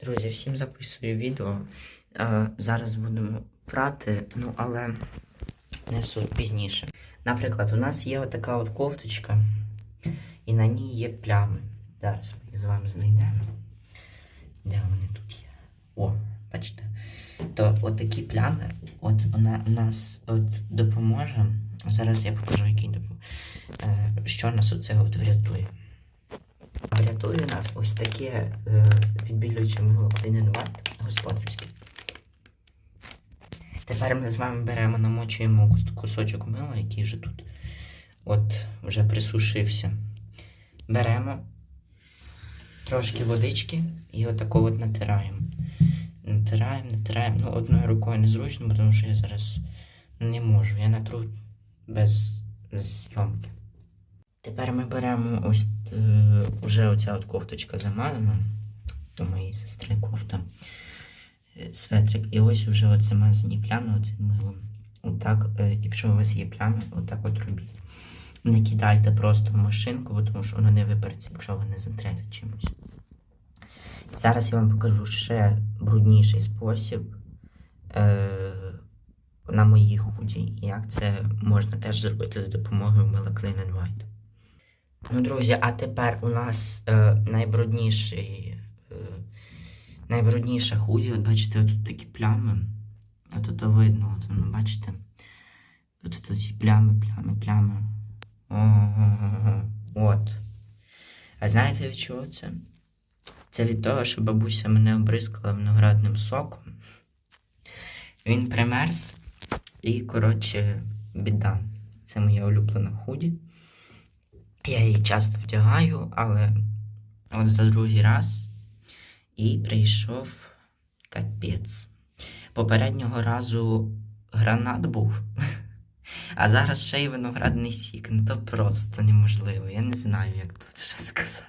Друзі, всім записую відео. Е, зараз будемо прати, ну але не суть пізніше. Наприклад, у нас є отака от кофточка, і на ній є плями. Зараз ми їх з вами знайдемо. Де вони тут є? О, бачите? То от плями, от вона нас от допоможе. Зараз я покажу, який допоможе. Що нас оце от врятує. Врятує нас ось таке відбілююче мило Clean White господарське. Тепер ми з вами беремо, намочуємо кусочок мила, який вже тут от вже присушився. Беремо трошки водички і отако от натираємо. Натираємо, натираємо. Ну, одною рукою незручно, тому що я зараз не можу. Я натру без, без зйомки. Тепер ми беремо ось е, уже оця от кофточка замазана. До моєї сестри кофта. е, Светрик. І ось уже от замазані плями оцим милом. Отак, е, якщо у вас є плями, отак от робіть. Не кидайте просто в машинку, тому що воно не вибереться, якщо ви не затрете чимось. Зараз я вам покажу ще брудніший спосіб е, на моїй худі. Як це можна теж зробити за допомогою мила Clean and White. Ну, друзі, а тепер у нас е, найбрудніший, е, найбрудніша худі. От бачите, тут такі плями. А тут видно, от, ну, бачите? Тут, тут ці плями, плями, плями. Ого-го-го. От. А знаєте від чого це? Це від того, що бабуся мене обризкала виноградним соком. Він примерз. І, коротше, біда. Це моя улюблена худі. Я її часто вдягаю, але от за другий раз і прийшов капець. Попереднього разу гранат був, а зараз ще й виноградний сік. Ну то просто неможливо. Я не знаю, як тут ще сказати.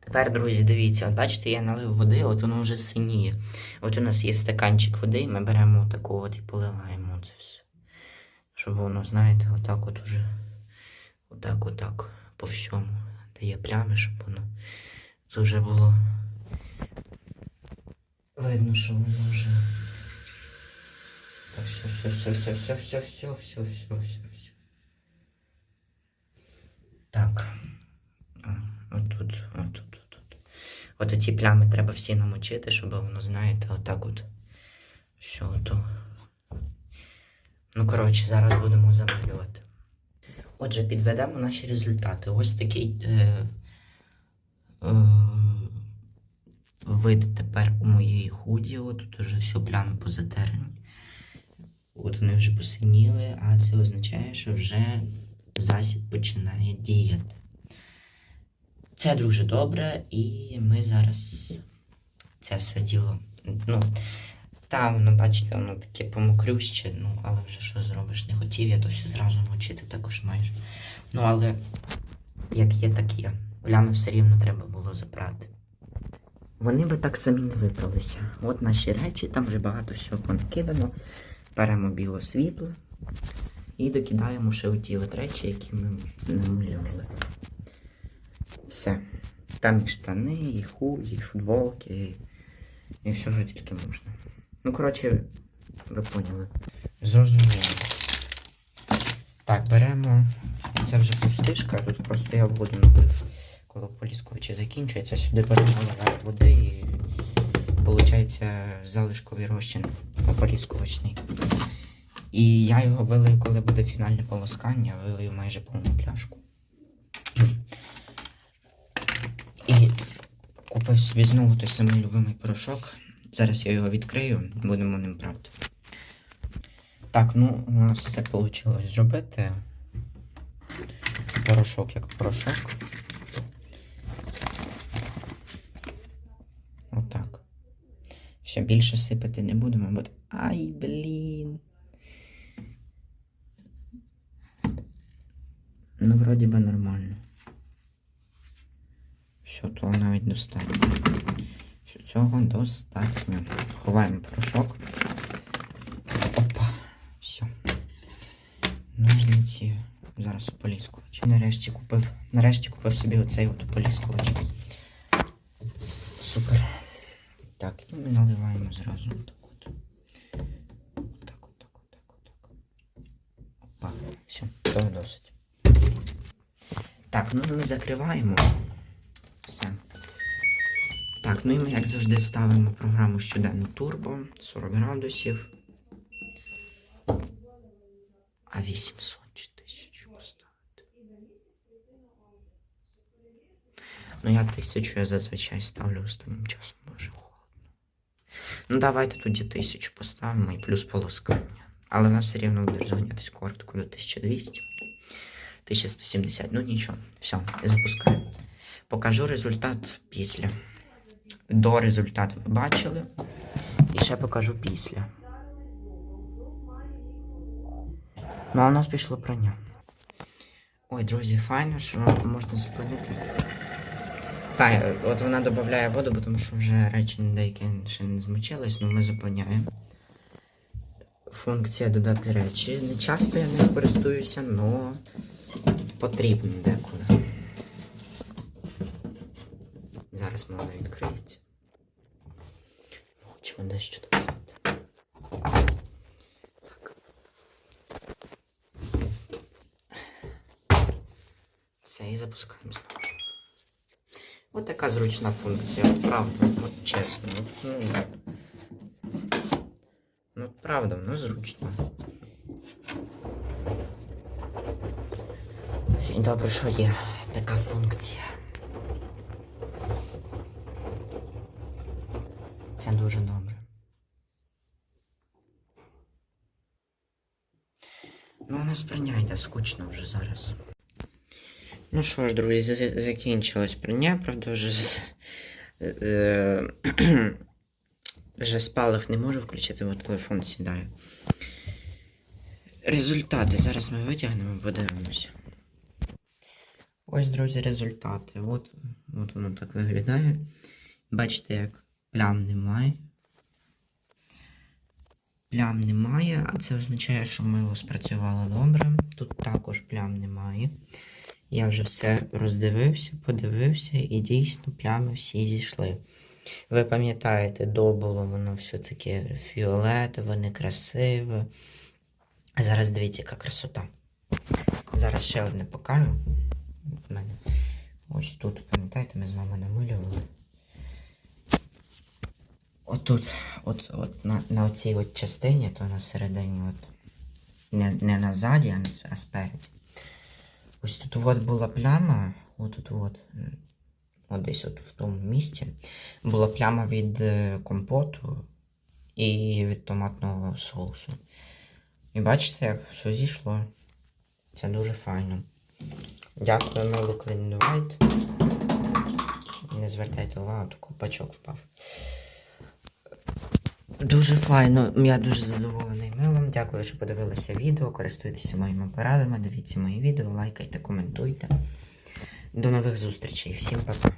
Тепер, друзі, дивіться, от бачите, я налив води, от воно вже синіє. От у нас є стаканчик води, і ми беремо таку от і поливаємо це все. Щоб воно, знаєте, отак от уже. Отак, отак, по всьому. Дає плями, щоб воно це вже було. Видно, що воно вже. Так, все, все, все, все, все, все, все, все, все, все, все. Так. Отут, отут, отут. От ці плями треба всі намочити, щоб воно, знаєте, отак от. Все, ото. Ну, коротше, зараз будемо замалювати. Отже, підведемо наші результати. Ось такий е, е, вид тепер у моєї худі. Тут вже все плями позатерені. От вони вже посиніли, а це означає, що вже засіб починає діяти. Це дуже добре, і ми зараз це все діло. Ну, та, воно, бачите, воно таке помокрюще, ну, але вже що зробиш, не хотів я то все зразу мочити також майже. Ну, але як є, так є. Плями все рівно треба було запрати. Вони би так самі не випралися. От наші речі, там вже багато всього понакидано. Беремо біло світло і докидаємо ще оті от речі, які ми намалювали. Все. Там і штани, і худі, і футболки, і, і все, що тільки можна. Ну, коротше, ви поняли. Зрозуміло. Так, беремо. Це вже пустишка, тут просто я воду налив, коли полісковичі закінчується. Сюди беремо наливають води і виходить залишковий розчин ополіскувачний. І я його вилию, коли буде фінальне полоскання, вилию майже повну пляшку. І купив собі знову той самий любимий порошок. Зараз я його відкрию, будемо ним прати. Так, ну у нас все вийшло зробити. Порошок як порошок. Отак. Все, більше сипати не будемо, бо. Ай, блін. Ну, вроді би нормально. Все, того навіть достатньо. Все, цього достатньо. Ховаємо порошок. Опа. Все. Ножниці. Зараз ополіскувач. Нарешті купив. Нарешті купив собі оцей от ополіскувач. Супер. Так, і ми наливаємо зразу все, того досить. Так, ну ми закриваємо. Все. Так, ну і ми, як завжди, ставимо програму щоденну турбо 40 градусів. А 800 чи 1000 поставити. Ну, я 1000 я зазвичай ставлю останнім часом, вже холодно. Ну, давайте тоді 1000 поставимо і плюс полоскання. Але нас все рівно буде розганятись коротко до 1200. 1170. Ну нічого. Все, запускаю. Покажу результат після. До результату ви бачили. І ще покажу після. Ну, а у нас пішло прання. Ой, друзі, файно, що можна зупинити. Так, от вона додає воду, тому що вже речі деякі ще не змочились, ну ми зупиняємо. Функція додати речі. Не часто я нею користуюся, але потрібно деколи. Зараз вона відкриється. Хочемо дещо додати. Так. Все, і запускаємо знову. Ось така зручна функція, от правда, от чесно. Ну, ну, правда, воно зручно. І добре, що є така функція. Це дуже добре. Ну, у нас прийняття скучно вже зараз. Ну що ж, друзі, закінчилось прийняття, правда, вже. е, Вже спалах не можу включити, бо телефон сідає. Результати. Зараз ми витягнемо, подивимося. Ось, друзі, результати. От, от воно так виглядає. Бачите, як плям немає. Плям немає, а це означає, що мило спрацювало добре. Тут також плям немає. Я вже все роздивився, подивився, і дійсно плями всі зійшли. Ви пам'ятаєте, до було воно все таке фіолетове, некрасиве. А зараз дивіться, яка красота. Зараз ще одне покажу. Ось тут, пам'ятаєте, ми з вами намилювали. Отут, от, от на, на оцій от частині, то на середині, от, не, не назаді, а, спереді. Ось тут от була пляма, от тут от, от десь от в тому місці, була пляма від е, компоту і від томатного соусу. І бачите, як все зійшло. Це дуже файно. Дякую, Clean White. Не звертайте увагу, то ковпачок впав. Дуже файно, я дуже задоволений милом. Дякую, що подивилися відео. Користуйтеся моїми порадами, дивіться мої відео, лайкайте, коментуйте. До нових зустрічей. Всім пока.